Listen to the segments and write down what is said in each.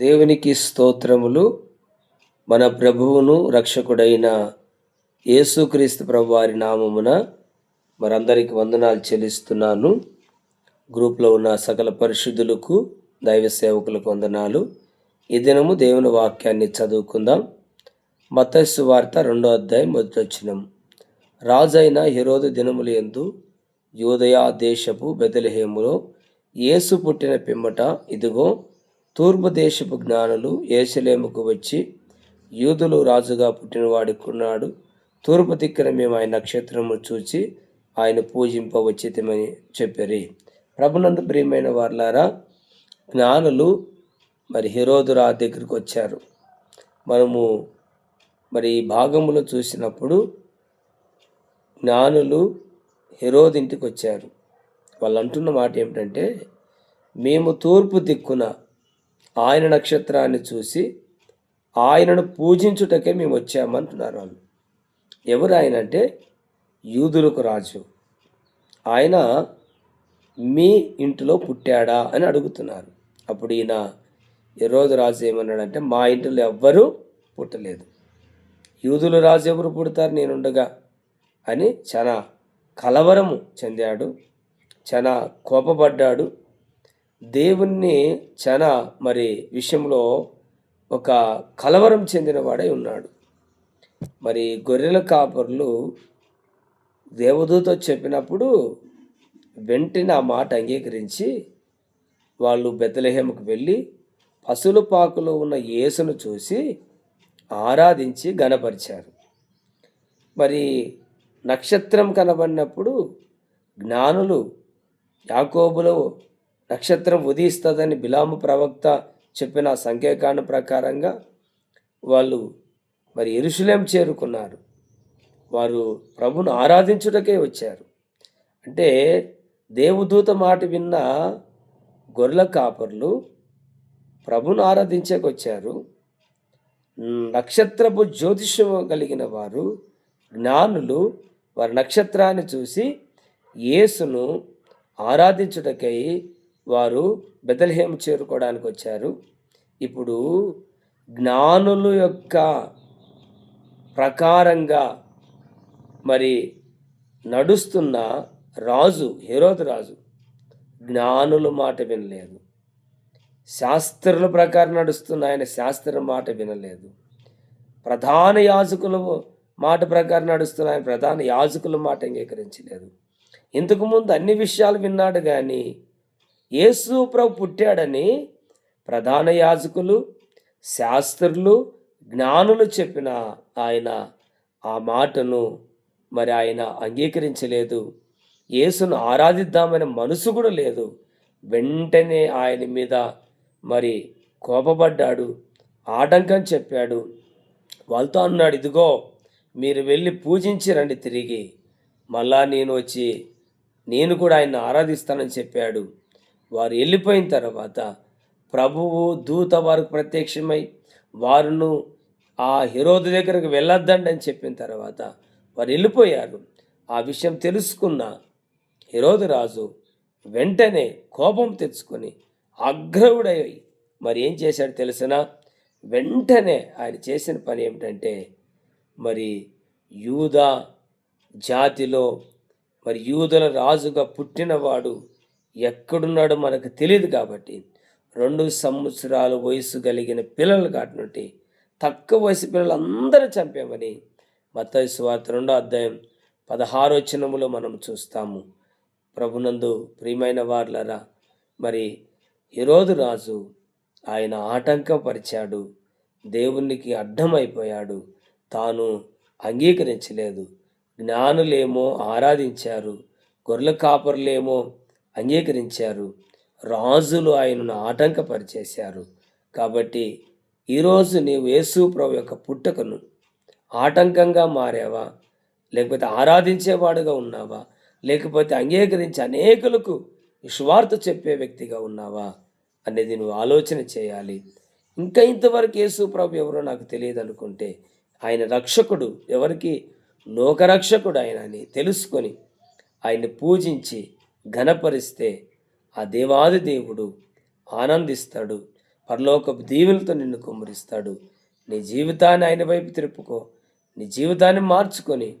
దేవునికి స్తోత్రములు. మన ప్రభువును రక్షకుడైన యేసుక్రీస్తు ప్రభు వారి నామమున మరందరికి వందనాలు చెల్లిస్తున్నాను. గ్రూప్లో ఉన్న సకల పరిశుద్ధులకు దైవ సేవకులకు వందనాలు. ఈ దినము దేవుని వాక్యాన్ని చదువుకుందాం. మతస్సు వార్త రెండో అధ్యాయం మొదటొచ్చినం రాజైన హిరోదు దినములు ఎందు యోదయా దేశపు బెదలహేములో యేసు పుట్టిన పిమ్మట ఇదిగో తూర్పు దేశపు జ్ఞానులు ఏసలేముకు వచ్చి యూదులు రాజుగా పుట్టినవాడుకున్నాడు తూర్పు దిక్కున మేము ఆయన నక్షత్రము చూచి ఆయన పూజింపవచ్చితమని చెప్పారు. ప్రభునందు ప్రియమైన వార్లారా జ్ఞానులు మరి హిరోదురా దగ్గరికి వచ్చారు. మనము మరి ఈ భాగములో చూసినప్పుడు జ్ఞానులు హెరోద్ ఇంటికి వచ్చారు వాళ్ళు అంటున్న మాట ఏమిటంటే మేము తూర్పు దిక్కున ఆయన నక్షత్రాన్ని చూసి ఆయనను పూజించుటకే మేము వచ్చామంటున్నారు వాళ్ళు. ఎవరు ఆయన అంటే? యూదులకు రాజు. ఆయన మీ ఇంటిలో పుట్టాడా అని అడుగుతున్నారు. అప్పుడు ఈయన ఈరోజు రాజు ఏమన్నాడంటే మా ఇంటిలో ఎవ్వరూ పుట్టలేదు. యూదుల రాజు ఎవరు పుడతారు? నేనుండగా అని చాలా కలవరము చెందాడు. చాలా కోపపడ్డాడు. దేవుణ్ణి చాలా మరి విషయంలో ఒక కలవరం చెందినవాడై ఉన్నాడు. మరి గొర్రెల కాపర్లు దేవదూత చెప్పినప్పుడు వెంటనే ఆ మాట అంగీకరించి వాళ్ళు బెత్తలహేమకు వెళ్ళి పశువుల పాకులో ఉన్న యేసును చూసి ఆరాధించి గనపరిచారు మరి నక్షత్రం కనబడినప్పుడు జ్ఞానులు యాకోబులో నక్షత్రం ఉదయిస్తుందని బిలాము ప్రవక్త చెప్పిన సంఖ్యాకాండ ప్రకారంగా వాళ్ళు మరి ఎరుషులేం చేరుకున్నారు. వారు ప్రభును ఆరాధించుటకే వచ్చారు. అంటే దేవదూత మాట విన్న గొర్రెల కాపర్లు ప్రభును ఆరాధించకొచ్చారు. నక్షత్రపు జ్యోతిష్యం కలిగిన వారు జ్ఞానులు వారి నక్షత్రాన్ని చూసి యేసును ఆరాధించుటకై వారు బెదల్హేం చేరుకోవడానికి వచ్చారు. ఇప్పుడు జ్ఞానుల యొక్క ప్రకారంగా మరి నడుస్తున్న రాజు హేరోదు రాజు జ్ఞానుల మాట వినలేదు. శాస్త్రుల ప్రకారం నడుస్తున్న ఆయన శాస్త్ర మాట వినలేదు. ప్రధాన యాజకుల మాట ప్రకారం నడుస్తున్న ఆయన ప్రధాన యాజకుల మాట అంగీకరించలేదు. ఇంతకుముందు అన్ని విషయాలు విన్నాడు కానీ యేసు ప్రభు పుట్టాడని ప్రధాన యాజకులు శాస్త్రులు జ్ఞానులు చెప్పిన ఆయన ఆ మాటను మరి ఆయన అంగీకరించలేదు. యేసును ఆరాధిద్దామనే మనసు కూడా లేదు. వెంటనే ఆయన మీద మరి కోపపడ్డాడు ఆటంకం చెప్పాడు. వాళ్ళతో అన్నాడు ఇదిగో మీరు వెళ్ళి పూజించి రండి తిరిగి. మళ్ళా నేను వచ్చి నేను కూడా ఆయన ఆరాధిస్తానని చెప్పాడు. వారు వెళ్ళిపోయిన తర్వాత ప్రభువు దూత వారికి ప్రత్యక్షమై వారును ఆ హిరోదు దగ్గరకు వెళ్ళొద్దండి అని చెప్పిన తర్వాత వారు వెళ్ళిపోయారు. ఆ విషయం తెలుసుకున్న హిరోదు రాజు వెంటనే కోపం తెచ్చుకొని అగ్రవుడై మరి ఏం చేశాడు తెలిసిన? వెంటనే ఆయన చేసిన పని ఏమిటంటే మరి యూదా జాతిలో మరి యూదుల రాజుగా పుట్టినవాడు ఎక్కడున్నాడో మనకు తెలియదు కాబట్టి రెండు సంవత్సరాల వయసు కలిగిన పిల్లలు కాటినట్టు తక్కువ వయసు పిల్లలందరూ చంపామని మత స్వార్థ రెండో అధ్యాయం పదహారోచనములో మనం చూస్తాము. ప్రభునందు ప్రియమైన వార్లరా మరి ఈరోజు రాజు ఆయన ఆటంకపరిచాడు. దేవునికి అడ్డమైపోయాడు. తాను అంగీకరించలేదు. జ్ఞానులేమో ఆరాధించారు. గొర్రెల కాపరులేమో అంగీకరించారు. రాజులు ఆయనను ఆటంకపరిచేశారు. కాబట్టి ఈరోజు నీవు యేసు ప్రభు యొక్క పుట్టుకను ఆటంకంగా మారావా? లేకపోతే ఆరాధించేవాడుగా ఉన్నావా? లేకపోతే అంగీకరించి అనేకులకు విశ్వార్త చెప్పే వ్యక్తిగా ఉన్నావా? అనేది నువ్వు ఆలోచన చేయాలి. ఇంకా ఇంతవరకు యేసు ప్రభు ఎవరో నాకు తెలియదు అనుకుంటే ఆయన రక్షకుడు ఎవరికి? లోకరక్షకుడు ఆయన అని తెలుసుకొని ఆయన్ని పూజించి ఘనపరిస్తే ఆ దేవాది దేవుడు ఆనందిస్తాడు. పరలోకపు దీవులతో నిన్ను కుమ్మరిస్తాడు. నీ జీవితాన్ని ఆయన వైపు తిరుపుకో. నీ జీవితాన్ని మార్చుకొని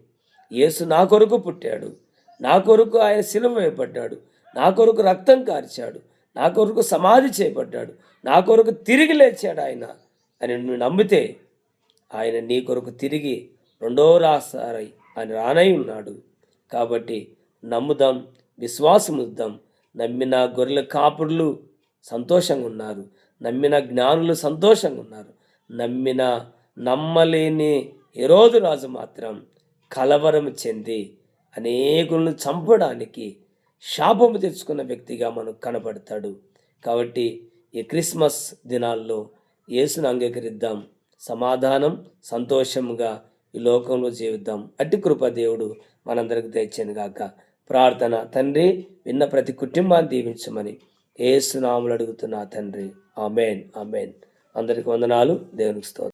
యేసు నా కొరకు పుట్టాడు. నా కొరకు ఆయన శిలం వేయబడ్డాడు. నా కొరకు రక్తం కార్చాడు. నా కొరకు సమాధి చేయబడ్డాడు. నా కొరకు తిరిగి లేచాడు ఆయన అని నువ్వు నమ్మితే ఆయన నీ కొరకు తిరిగి రెండో రాసారై ఆయన రానై ఉన్నాడు. కాబట్టి నమ్ముదాం. విశ్వాసముద్దాం. నమ్మిన గొర్రెల కాపురులు సంతోషంగా ఉన్నారు నమ్మిన జ్ఞానులు సంతోషంగా ఉన్నారు నమ్మిన నమ్మలేని ఎరోదు రాజు మాత్రం కలవరం చెంది అనేకులను చంపడానికి శాపము తెచ్చుకున్న వ్యక్తిగా మనకు కనబడతాడు. కాబట్టి ఈ క్రిస్మస్ దినాల్లో యేసును అంగీకరిద్దాం. సమాధానం సంతోషంగా ఈ లోకంలో జీవిద్దాం. అట్టి కృప దేవుడు మనందరికి తెచ్చాను గాక ప్రార్థన. తండ్రి విన్న ప్రతి కుటుంబాన్ని దీవించమని ఏసునాములు అడుగుతున్నా తండ్రి. ఆమెన్. ఆమెన్. అందరికి వందనాలు. దేవునికి స్తోత్రం.